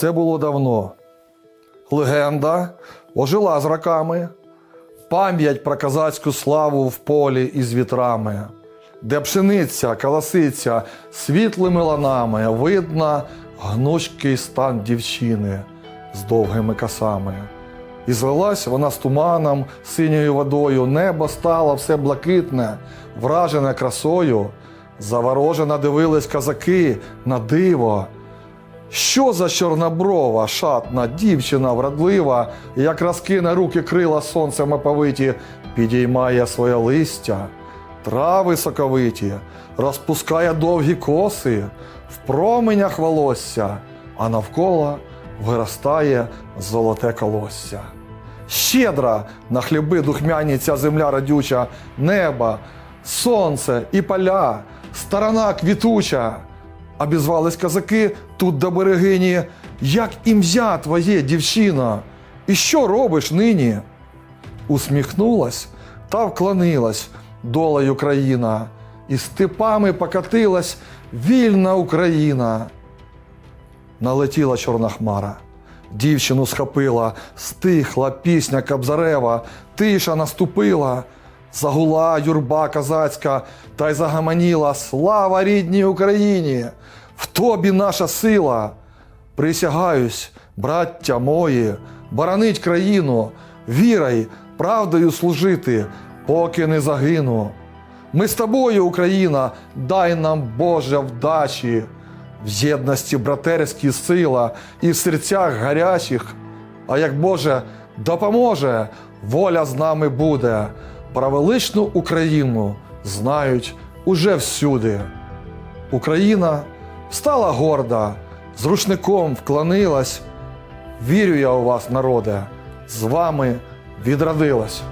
Це було давно. Легенда ожила з роками, пам'ять про козацьку славу в полі із вітрами, де пшениця колоситься світлими ланами, видно гнучкий стан дівчини з довгими косами. І злилась вона з туманом, синьою водою, небо стало все блакитне, вражене красою. Заворожено дивились козаки на диво. Що за чорноброва, шатна дівчина вродлива, як розкине руки крила сонцем оповиті, підіймає своє листя, трави соковиті, розпускає довгі коси, в променях волосся, а навколо виростає золоте колосся. Щедра на хліби духмяні ця земля родюча, неба, сонце і поля, сторона квітуча. Обізвались козаки тут до берегині. Як ім'я твоє, дівчина? І що робиш нині? Усміхнулась та вклонилась долею країна, і степами покатилась вільна Україна. Налетіла чорна хмара. Дівчину схопила, стихла пісня Кобзарева, тиша наступила. Загула юрба козацька, та й загаманіла Слава рідній Україні! В тобі наша сила! Присягаюсь, браття мої, боронить країну, вірой, правдою служити, поки не загину. Ми з тобою, Україна, дай нам Боже вдачі, в єдності братерські сила і в серцях гарячих. А як Боже допоможе, воля з нами буде. Про величну Україну знають уже всюди. Україна стала горда, з рушником вклонилась. Вірю я у вас, народе, з вами відродилась.